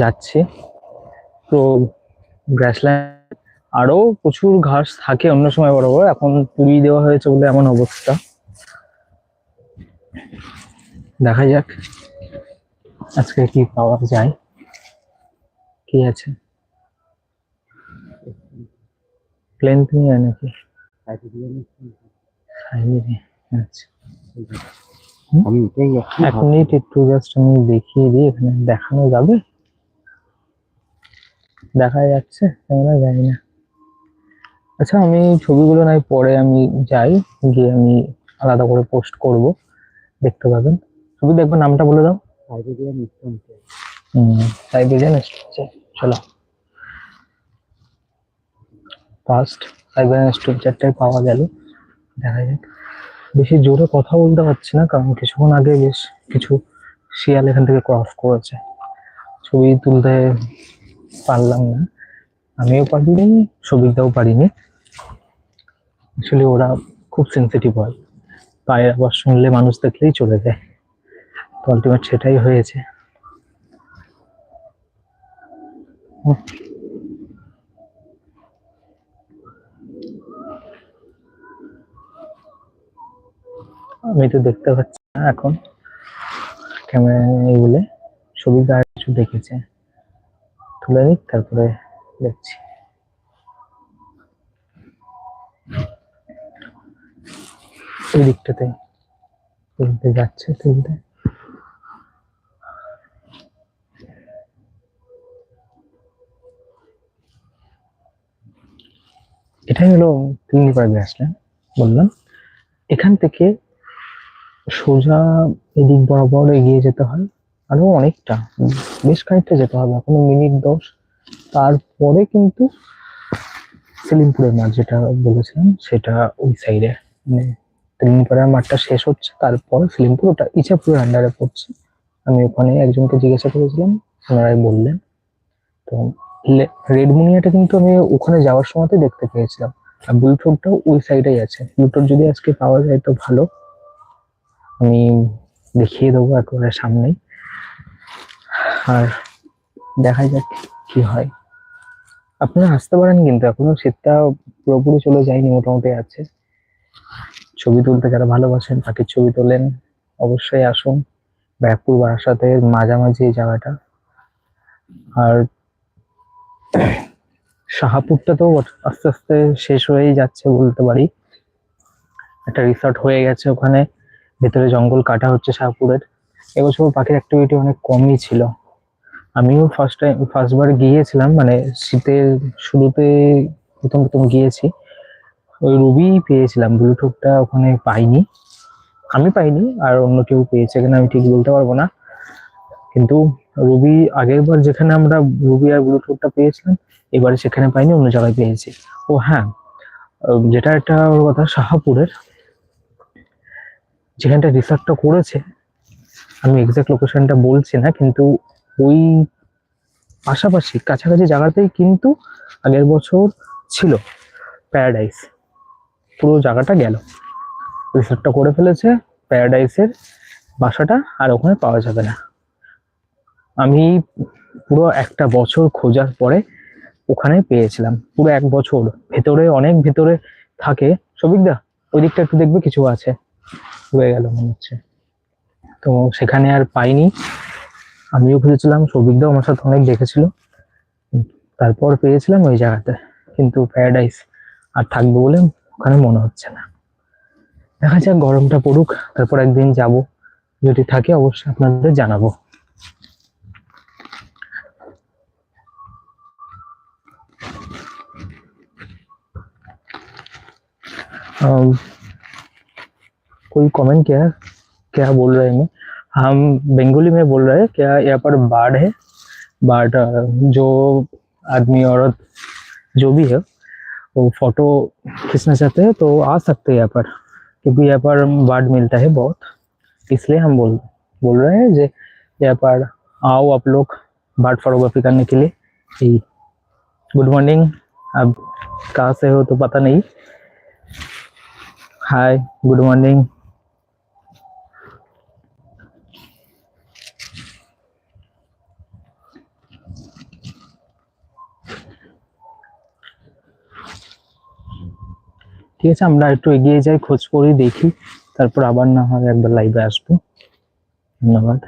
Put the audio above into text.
যাচ্ছি। তো গ্রাসল্যান্ড আরও প্রচুর ঘাস থাকে অন্য সময় বরাবর এখন পুড়ি দেওয়া হয়েছে বলে এমন অবস্থা। দেখা যাক আজকে কি পাওয়া যায়। কি আছে? প্লেন নিয়ে নাকি আচ্ছা। এক মিনিট একটু জাস্ট আমি দেখিয়ে দিই এখানে দেখানো যাবে? দেখা যাচ্ছে ক্যামেরা যায় না। আচ্ছা আমি ছবিগুলো নাই পরে আমি যাই গিয়ে আমি আলাদা করে পোস্ট করব দেখতে পাবেন। ছবি দেখব নামটা বলে দাও। Siberian stone hmm Siberian structure চলো। ফার্স্ট সাইবেরিয়ান স্ট্রাকচারটাই পাওয়া গেল দেখা যাক। বেশি জোরে কথা বলতে পারছি না, কারণ কিছুক্ষণ আগে বেশ কিছু শিয়াল এখান থেকে ক্রস করেছে। ছবি তুলতে পারলাম না। আমিও পারিনি সবিকদাও পারিনি। অ্যাকচুয়ালি ওরা খুব সেন্সিটিভ হয়। পায়ের আবার শুনলে মানুষ দেখলেই চলে যায়। তো আলটিমেট সেটাই হয়েছে। আমি তো দেখতে পাচ্ছি না এখন। ক্যামেরা নেই বলে ছবি আর কিছু দেখেছে। তুলে নিক, তারপরে দেখছি। ওই দিকটাতে তুলতে যাচ্ছে তুলতে এটাই হলো তিনবার গ্রাসল্যান্ড বললাম। এখান থেকে সোজা এদিক বরাবর এগিয়ে যেতে হয়, আরও অনেকটা, বেশ খানিকটা যেতে হবে, এখনও মিনিট দশ। তারপরে কিন্তু সেলিমপুরের মাঠ যেটা বলেছিলাম, সেটা ওই সাইডে মানে সেলিমপুরের মাঠটা শেষ হচ্ছে, তারপর সেলিমপুর ওটা ইছাপুরের আন্ডারে পড়ছে। আমি ওখানে একজনকে জিজ্ঞাসা করেছিলাম, ওনারাই বললেন। তো রেডমুনিয়াটা কিন্তু আমি ওখানে যাওয়ার সময়তে দেখতে পেয়েছিলাম। আর বুলফ্রুটটাও ওই সাইডেই আছে। বুলফ্রুট যদি আজকে পাওয়া যায় তো ভালো। আমি দেখিয়ে দেবো একেবারে সামনেই। আর দেখা যাক কি হয়। আপনারা আসতে পারেন কিন্তু, এখনও শীতটা পুরোপুরি চলে যায়নি, মোটামুটি আছে। ছবি তুলতে যারা ভালোবাসেন, পাখির ছবি তোলেন, অবশ্যই আসুন। ব্যারাকপুর বারাসাতের মাঝামাঝি এই জায়গাটা। আর শাহাপুরটা তো আস্তে আস্তে শেষ হয়েই যাচ্ছে বলতে পারি। একটা রিসর্ট হয়ে গেছে ওখানে। ভেতরে জঙ্গল কাটা হচ্ছে শাহপুরের এবছর পাখির অ্যাক্টিভিটি অনেক কমই ছিল। আমিও ফার্স্ট টাইম ফার্স্টবার গিয়েছিলাম মানে শীতের শুরুতে প্রথম প্রথম গিয়েছি। ওই রুবি পেয়েছিলাম ব্লুটুথটা ওখানে পাইনি। আমি পাইনি, আর অন্য কেউ পেয়েছে কিনা আমি ঠিক বলতে পারব না। কিন্তু রুবি আগের বার যেখানে আমরা রুবি আর ব্লুটুথটা পেয়েছিলাম, এবারে সেখানে পাইনি, অন্য জায়গায় পেয়েছি। ও হ্যাঁ যেটা একটা কথা শাহাপুরের যেখানটা রিসার্চটা করেছে, আমি এক্সাক্ট লোকেশনটা বলছি না, কিন্তু ওই পাশাপাশি, কাছাকাছি জায়গাতেই কিন্তু আগের বছর ছিল প্যারাডাইস পুরো জায়গাটা গেল। রিসার্চটা করে ফেলেছে প্যারাডাইসের বাসাটা আর ওখানে পাওয়া যাবে না। আমি পুরো একটা বছর খোঁজার পরে ওখানে পেয়েছিলাম। পুরো এক বছর, ভেতরে অনেক ভেতরে থাকে। সবিকদা ওই দিকটা একটু দেখবে, কিছু আছে। হয়ে গেল মনে হচ্ছে। তো সেখানে আর পাইনি। আমিও খুঁজেছিলাম সৌভিকদাও আমার সাথে অনেক দেখেছিল। তারপর পেয়েছিলাম ওই জায়গাতে। কিন্তু প্যারাডাইস আর থাকবে বলে ওখানে মনে হচ্ছে না। দেখা যাক গরমটা পড়ুক তারপর একদিন যাব। যদি থাকে অবশ্যই আপনাদের জানাব। अम, कोई कमेंट क्या है? क्या बोल रहे हैं हम बंगाली में बोल रहे हैं, क्या यहाँ पर बाढ़ है? बाढ़, जो आदमी, औरत, जो भी है, वो फ़ोटो खींचना चाहते हैं तो आ सकते हैं यहाँ पर, क्योंकि यहाँ पर बाढ़ मिलता है बहुत। इसलिए हम बोल बोल रहे हैं जे यहाँ पर आओ आप लोग बाढ़ फोटोग्राफी करने के लिए। जी। गुड मॉर्निंग अब कहाँ से हो तो पता नहीं। हाय गुड मॉर्निंग ঠিক আছে, আমরা একটু এগিয়ে যাই, খোঁজ করি, দেখি। তারপর আবার না হয় একবার লাইভে আসব। ধন্যবাদ।